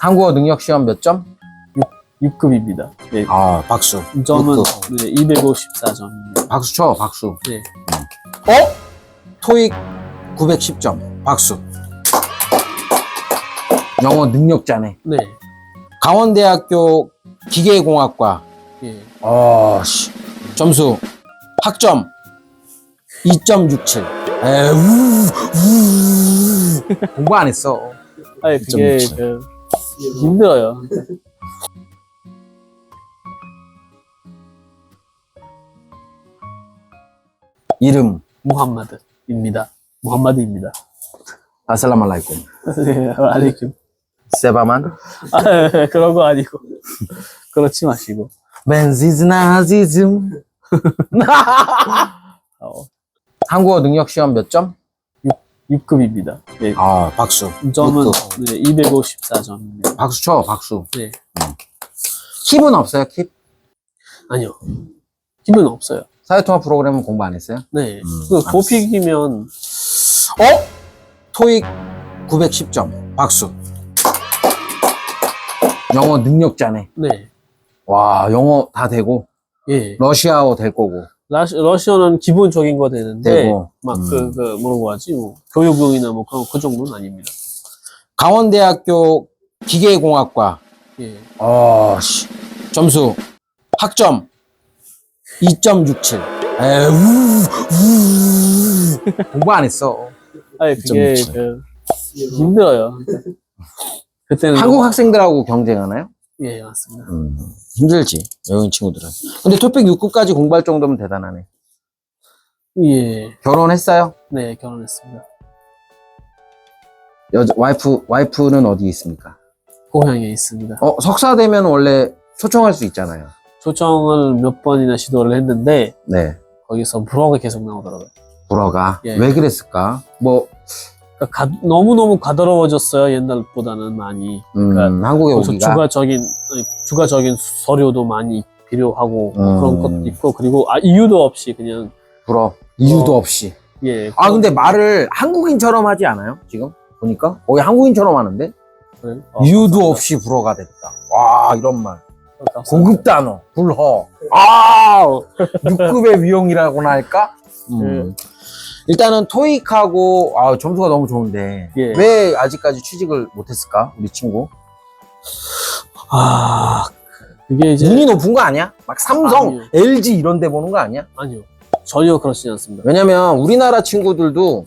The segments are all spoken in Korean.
한국어 능력 시험 몇 점? 6 급입니다. 네. 아, 박수. 점은 육급. 네, 254점입니다. 박수 쳐, 박수. 네. 어? 토익 910점. 박수. 영어 능력자네. 네. 강원대학교 기계공학과. 예. 어, 씨. 점수. 학점. 2.67. 에우, 우. 공부 안 했어. 아니, 그게 2.67. 그, 힘들어요. 이름. 무함마드입니다. 무함마드입니다. 아살람 알라이쿰. 네, 알레이쿰. 세바만. 아, 그런 거 아니고. 그렇지 마시고. 벤지즈나 아지즘. 어, 한국어 능력 시험 몇 점? 6급입니다. 네. 아, 박수. 점은. 네, 254점입니다. 박수 쳐, 박수. 네. 킵은 없어요, 킵? 아니요. 힘은 없어요. 사회통합 프로그램은 공부 안 했어요? 네. 음, 그 알았어. 고픽이면 어? 토익 910점. 박수. 영어 능력자네. 네. 와, 영어 다 되고, 예. 러시아어 될 거고, 러시, 러시아는 기본적인 거 되는데 되고. 막 음. 그그 뭐라고 하지? 뭐 교육용이나 뭐 그런 그 정도는 아닙니다. 강원대학교 기계공학과. 예. 어, 씨. 점수. 학점. 2.67. 에우, 우. 공부 안 했어. 아니 그게 2.67. 그 힘들어요. 그때는 한국 학생들하고 경쟁하나요? 예 맞습니다. 음, 힘들지, 외국인 친구들은. 근데 토픽 6급까지 공부할 정도면 대단하네. 예. 결혼했어요? 네 결혼했습니다. 여자, 와이프, 와이프는 어디 있습니까? 고향에 있습니다. 어, 석사 되면 원래 초청할 수 있잖아요. 초청을 몇 번이나 시도를 했는데 네. 거기서 불어가 계속 나오더라고요. 불어가. 예. 왜 그랬을까? 뭐, 그러니까 너무 너무 가더러워졌어요 옛날보다는 많이. 음, 그러니까 한국에 그래서 오기가. 추가적인 아니, 추가적인 서류도 많이 필요하고 뭐 음. 그런 것도 있고 그리고 아, 이유도 없이 그냥 불어. 이유도 어. 없이. 예. 아, 근데 말을 한국인처럼 하지 않아요? 지금? 보니까? 거의 한국인처럼 하는데? 그래? 어, 이유도 감사합니다. 없이 불어가 됐다. 와, 이런 말. 감사합니다. 고급 단어. 불허. 아! 6급의 위용이라고나 할까? 음. 일단은 토익하고 아, 점수가 너무 좋은데 예. 왜 아직까지 취직을 못했을까? 우리 친구. 아 그게 이제 눈이 높은 거 아니야? 막 삼성, 아니요. LG 이런 데 보는 거 아니야? 아니요 전혀 그렇지 않습니다. 왜냐면 우리나라 친구들도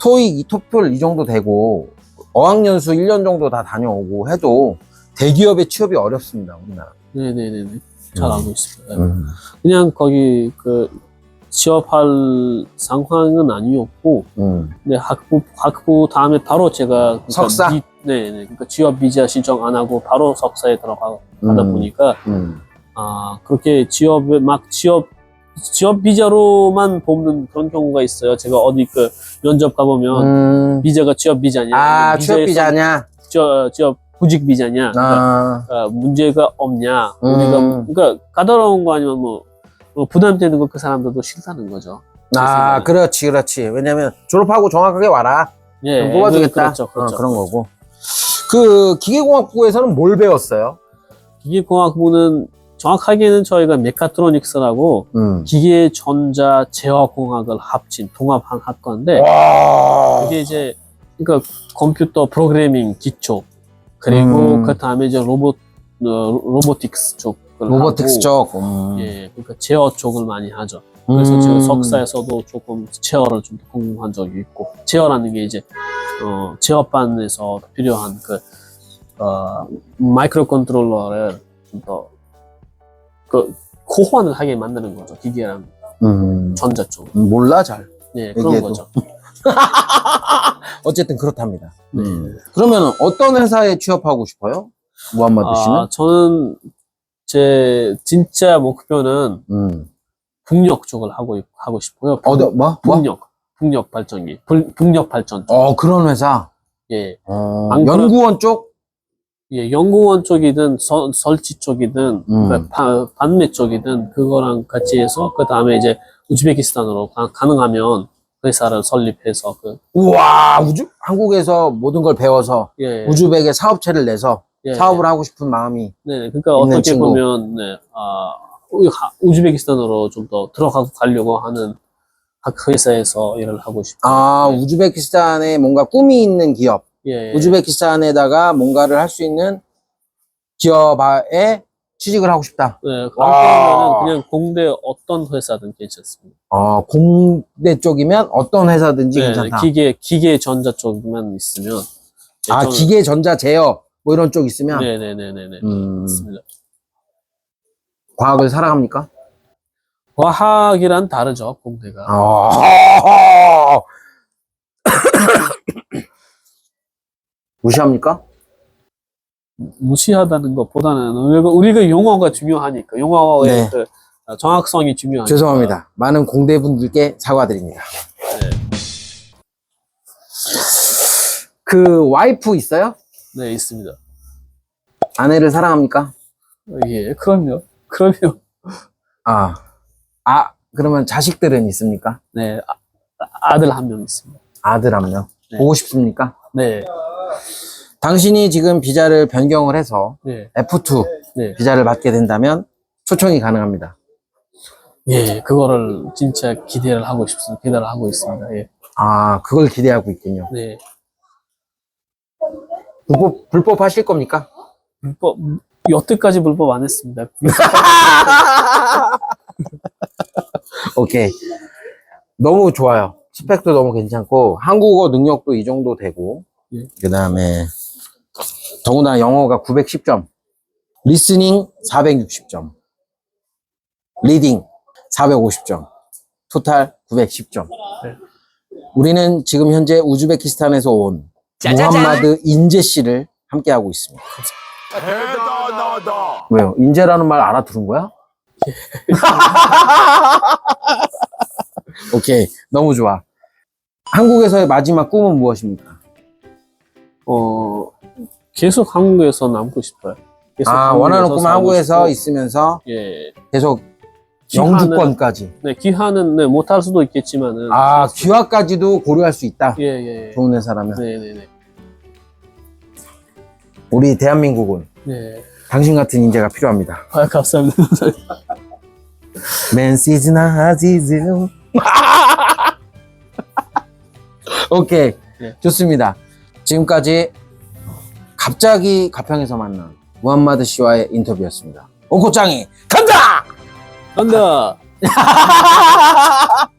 토익, 이 토플 이 정도 되고 어학연수 1년 정도 다 다녀오고 해도 대기업에 취업이 어렵습니다, 우리나라. 네네네네 잘 음. 알고 있습니다. 그냥 거기 그 취업할 상황은 아니었고 음. 네 학부 학부 다음에 바로 제가 그러니까 석사? 비- 네 네 그러니까 취업 비자 신청 안 하고 바로 석사에 들어가다 음. 보니까 음. 아 그렇게 취업에 막 취업 취업 비자로만 뽑는 그런 경우가 있어요. 제가 어디 그 면접 가보면 음. 비자가 취업 비자냐, 아, 취업 비자냐? 취업, 취업 구직 비자냐, 그러니까, 아. 아, 문제가 없냐, 음. 우리가 그러니까 까다로운 거 아니면 뭐, 뭐 부담되는 거그 사람들도 싫다는 거죠. 아, 그렇지, 그렇지. 왜냐면 졸업하고 정확하게 와라. 예, 뽑아주겠다. 그렇죠, 그렇죠. 어, 그런 거고. 그 기계공학부에서는 뭘 배웠어요? 기계공학부는 정확하게는 저희가 메카트로닉스라고 음. 기계, 전자, 제어공학을 합친 동합한 학과인데 와. 이게 이제 그러니까 컴퓨터 프로그래밍 기초 그리고 음. 그 다음에 이제 로봇 어, 로보틱스 쪽을 로보틱스 하고, 쪽. 음. 예 그러니까 제어 쪽을 많이 하죠. 그래서 음. 제가 석사에서도 조금 제어를 좀 공부한 적이 있고 제어라는 게 이제 어 제어반에서 필요한 그 어, 마이크로 컨트롤러를 좀 더 그 호환을 하게 만드는 거죠 기계랑 음. 전자 쪽. 몰라 잘. 예 그런 얘기해도. 거죠. 어쨌든 그렇답니다. 네. 음. 그러면 어떤 회사에 취업하고 싶어요? 무함마드 씨는? 아, 저는 제 진짜 목표는 음. 풍력 쪽을 하고 하고 싶고요. 풍- 어디 뭐? 뭐? 풍력, 풍력 발전기, 불- 풍력 발전 쪽. 어 그런 회사. 예, 어, 안 그런- 연구원 쪽. 예, 연구원 쪽이든 서- 설치 쪽이든 음. 그 바- 반매 쪽이든 그거랑 같이 해서 그 다음에 이제 우즈베키스탄으로 가, 가능하면 회사를 설립해서 그 우와 우주 한국에서 모든 걸 배워서 예, 우즈벡에 사업체를 내서 예, 사업을 하고 싶은 마음이 네, 네. 그러니까 있는 어떻게 친구. 보면 네, 아, 우- 하- 우즈베키스탄으로 좀 더 들어가고 가려고 하는 각 회사에서 일을 하고 싶어요. 아 네. 우즈베키스탄에 뭔가 꿈이 있는 기업, 예, 예. 우즈베키스탄에다가 뭔가를 할 수 있는 기업에 취직을 하고 싶다. 네, 와. 그러면 그냥 공대 어떤 회사든 괜찮습니다. 어, 공대 쪽이면 어떤 회사든지 네, 괜찮다. 기계 기계 전자 쪽만 있으면 네, 아 저는- 기계, 전자, 제어 뭐 이런 쪽 있으면 네, 네, 네, 네, 네. 음, 맞습니다. 과학을 사랑합니까? 과학이란 다르죠, 공대가. 아. 무시합니까? 무시하다는 것보다는 우리가, 우리가 용어가 중요하니까 용어의 네. 그 정확성이 중요하니까. 죄송합니다. 많은 공대분들께 사과드립니다. 그 와이프 있어요? 네, 있습니다. 아내를 사랑합니까? 예, 그럼요. 그럼요. 아, 아 그러면 자식들은 있습니까? 네, 아, 아들 한 명 있습니다. 아들 한 명. 네. 보고 싶습니까? 네, 당신이 지금 비자를 변경을 해서 네, F2 네. 비자를 받게 된다면 초청이 가능합니다. 예, 그거를 진짜 기대를 하고 싶습니다. 기대를 하고 있습니다. 예, 아, 그걸 기대하고 있군요. 네. 불법, 불법 하실 겁니까? 불법, 여태까지 불법 안 했습니다. 오케이. 너무 좋아요. 스펙도 너무 괜찮고, 한국어 능력도 이 정도 되고, 예. 그 다음에, 더구나 영어가 910점, 리스닝 460점, 리딩 450점, 토탈 910점. 네. 우리는 지금 현재 우즈베키스탄에서 온 무함마드 인제 씨를 함께 하고 있습니다. 대단하다. 왜요? 인재라는 말 알아들은 거야? 오케이. 너무 좋아. 한국에서의 마지막 꿈은 무엇입니까? 어, 계속 한국에서 남고 싶어요. 계속 아, 한국에서 원하는 꿈은 한국에서 싶고, 있으면서 예. 계속 영주권까지. 네, 귀하는 네, 못할 수도 있겠지만은. 아, 귀화까지도 고려할 수 있다. 예, 예. 예. 좋은 회사라면. 네, 네, 네. 우리 대한민국은 네. 당신 같은 인재가 필요합니다. 아, 감사합니다. 맨시즈나 아지즈. 오케이. 네. 좋습니다. 지금까지 갑자기 가평에서 만난 무함마드 씨와의 인터뷰였습니다. 오코짱이 간다! 간다!